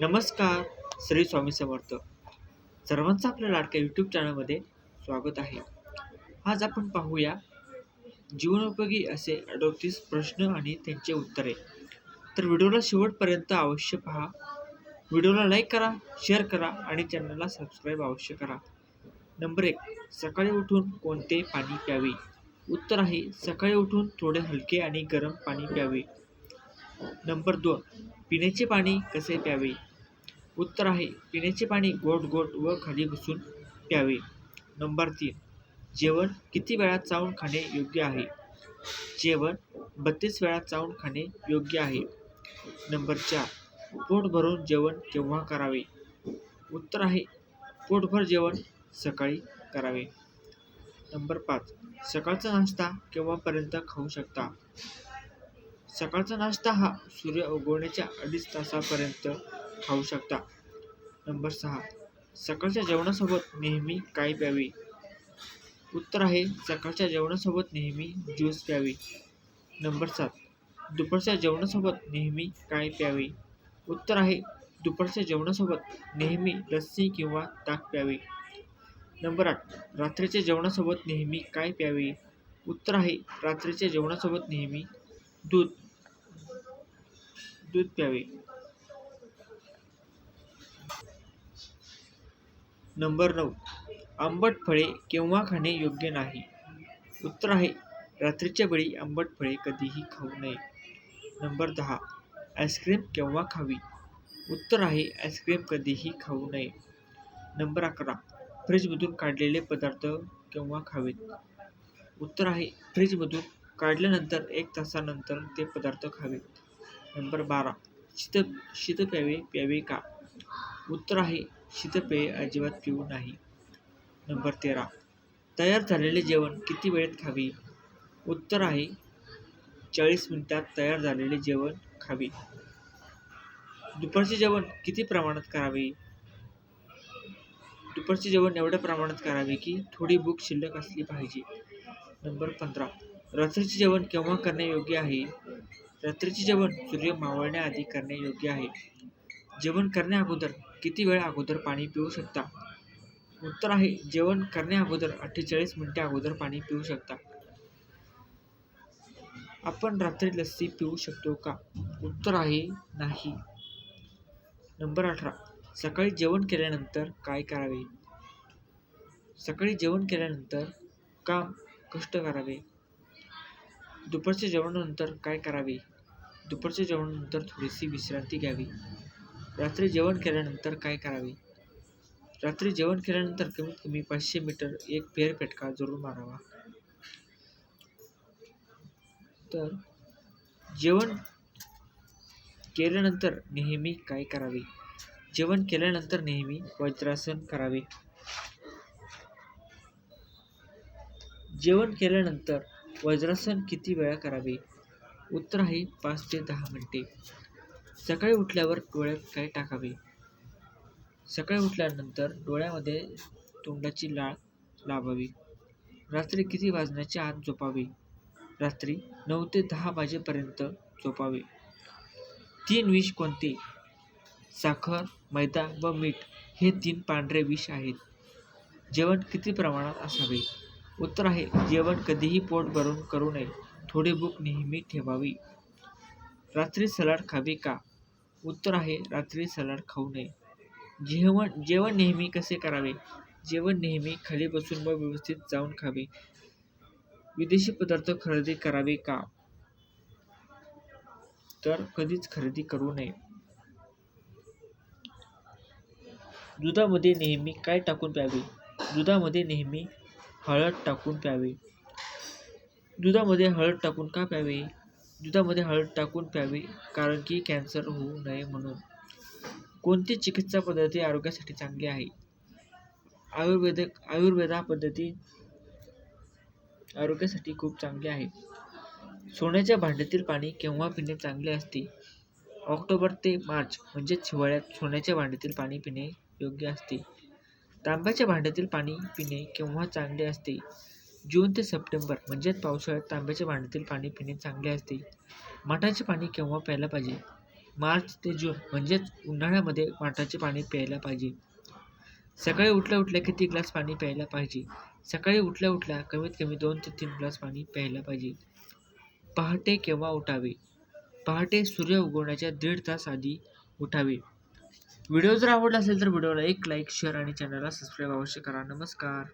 नमस्कार श्री स्वामी समर्थ. सर्वांचं आपल्या लाडक्या यूट्यूब चॅनलमध्ये स्वागत आहे. आज आपण पाहूया जीवनोपयोगी असे अडोतीस प्रश्न आणि त्यांचे उत्तरे. तर व्हिडिओला शेवटपर्यंत अवश्य पहा. व्हिडिओला लाईक करा शेअर करा आणि चॅनलला सबस्क्राईब अवश्य करा. नंबर एक सकाळी उठून कोणते पाणी प्यावे? उत्तर आहे सकाळी उठून थोडे हलके आणि गरम पाणी प्यावे. नंबर दोन पिण्याचे पाणी कसे प्यावे? उत्तर आहे पिण्याचे पाणी गोड गोड व खाली घुसून प्यावे. नंबर तीन जेवण किती वेळा चावून खाणे योग्य आहे? जेवण बत्तीस वेळा चावून खाणे योग्य आहे. नंबर चार पोट भरून जेवण केव्हा करावे? उत्तर आहे पोटभर जेवण सकाळी करावे. नंबर पाच सकाळचा नाश्ता केव्हापर्यंत खाऊ शकता? सकाळचा नाश्ता हा सूर्य उगवण्याच्या अडीच तासापर्यंत खाऊ शकता. नंबर सहा. सकाळच्या जेवणासोबत नेहमी काय प्यावे? उत्तर आहे सकाळच्या जेवणासोबत नेहमी ज्यूस प्यावे. नंबर सात. दुपारच्या जेवणासोबत नेहमी काय प्यावे? उत्तर आहे दुपारच्या जेवणासोबत नेहमी लस्सी किंवा ताक प्यावे. नंबर आठ. रात्रीच्या जेवणासोबत नेहमी काय प्यावे? उत्तर आहे रात्रीच्या जेवणासोबत नेहमी दूध दूध प्यावे नंबर नऊ. आंबट फळे केव्हा खाणे योग्य नाही? उत्तर आहे रात्रीच्या वेळी आंबट फळे कधीही खाऊ नये. नंबर दहा. आईस्क्रीम केव्हा खावी? उत्तर आहे आईस्क्रीम कधीही खाऊ नये. नंबर अकरा. फ्रीजमधून काढलेले पदार्थ केव्हा खावेत? उत्तर आहे फ्रीजमधून काढल्यानंतर एक तासानंतर ते पदार्थ खावेत. नंबर बारा. शीत शीतपेये प्यावे का? उत्तर आहे शीतपेये अजिबात पिऊ नाही. नंबर तेरा. तयार झालेले जेवण किती वेळेत खावे? उत्तर आहे चाळीस मिनिटात तयार झालेले जेवण खावे. दुपारचे जेवण किती प्रमाणात करावे? दुपारचे जेवण एवढ्या प्रमाणात करावे की थोडी भूक शिल्लक असली पाहिजे. नंबर पंधरा. रात्रीचे जेवण केव्हा करणे योग्य आहे? रात्रीचे जेवण सूर्य मावळण्याआधी करणे योग्य आहे. जेवण करण्याअगोदर किती वेळ अगोदर पाणी पिऊ शकता? उत्तर आहे जेवण करण्याअगोदर अठ्ठेचाळीस मिनिटे अगोदर पाणी पिऊ शकता. आपण रात्री लस्सी पिऊ शकतो का? उत्तर आहे नाही. नंबर अठरा सकाळी जेवण केल्यानंतर काय करावे? सकाळी जेवण केल्यानंतर काम कष्ट करावे. दुपारच्या जेवणानंतर काय करावे? दुपारच्या जेवणानंतर थोडीशी विश्रांती घ्यावी. रात्री जेवण केल्यानंतर काय करावे? रात्री जेवण केल्यानंतर कमीत कमी पाचशे मीटर एक फेरफटका जरूर मारावा. तर जेवण केल्यानंतर नेहमी काय करावे? जेवण केल्यानंतर नेहमी वज्रासन करावे. जेवण केल्यानंतर वज्रासन किती वेळा करावे? उत्तर आहे पाच ते दहा मिनटे. सकाळी उठल्यावर डोळ्यात काय टाकावे? सकाळी उठल्यानंतर डोळ्यामध्ये तोंडाची लाळ लावावी. रात्री किती वाजण्याच्या आत झोपावे? रात्री नऊ ते दहा वाजेपर्यंत झोपावे. तीन विष कोणते? साखर मैदा व मीठ हे तीन पांढरे विष आहेत. जेवण किती प्रमाणात असावे? उत्तर आहे जेवण कधीही पोट भरून करू नये. थोडी भूक नेहमी ठेवावी. रात्री सलाड खावी का? उत्तर आहे रात्री सलाड खाऊ नये. जेवण जेवण नेहमी कसे करावे? जेवण नेहमी खाली बसून व व्यवस्थित जाऊन खावे. विदेशी पदार्थ खरेदी करावे का? तर कधीच खरेदी करू नये. दुधामध्ये नेहमी काय टाकून प्यावे? दुधामध्ये नेहमी हळद टाकून प्यावे. दुधामध्ये हळद टाकून का प्यावे? दुधामध्ये हळद टाकून प्यावे कारण की कॅन्सर होऊ नये म्हणून. कोणती चिकित्सा पद्धती आरोग्यासाठी चांगली आहे? आयुर्वेदिक आयुर्वेदा पद्धती आरोग्यासाठी खूप चांगली आहे. सोन्याच्या भांड्यातील पाणी केव्हा पिणे चांगले असते? ऑक्टोबर ते मार्च म्हणजेच हिवाळ्यात सोन्याच्या भांड्यातील पाणी पिणे योग्य असते. तांब्याच्या भांड्यातील पाणी पिणे केव्हा चांगले असते? जून ते सप्टेंबर म्हणजेच पावसाळ्यात तांब्याच्या भांड्यातील पाणी पिणे चांगले असते. माठाचे पाणी केव्हा प्यायला पाहिजे? मार्च ते जून म्हणजेच उन्हाळ्यामध्ये माठाचे पाणी प्यायला पाहिजे. सकाळी उठल्या उठल्या किती ग्लास पाणी प्यायला पाहिजे? सकाळी उठल्या उठल्या कमीत कमी दोन ते तीन ग्लास पाणी प्यायला पाहिजे. पहाटे केव्हा उठावे? पहाटे सूर्य उगवण्याच्या दीड तास आधी उठावे. व्हिडिओ जर आवडला असेल तर व्हिडिओला एक लाईक शेअर आणि चॅनलला सबस्क्राईब अवश्य करा. नमस्कार.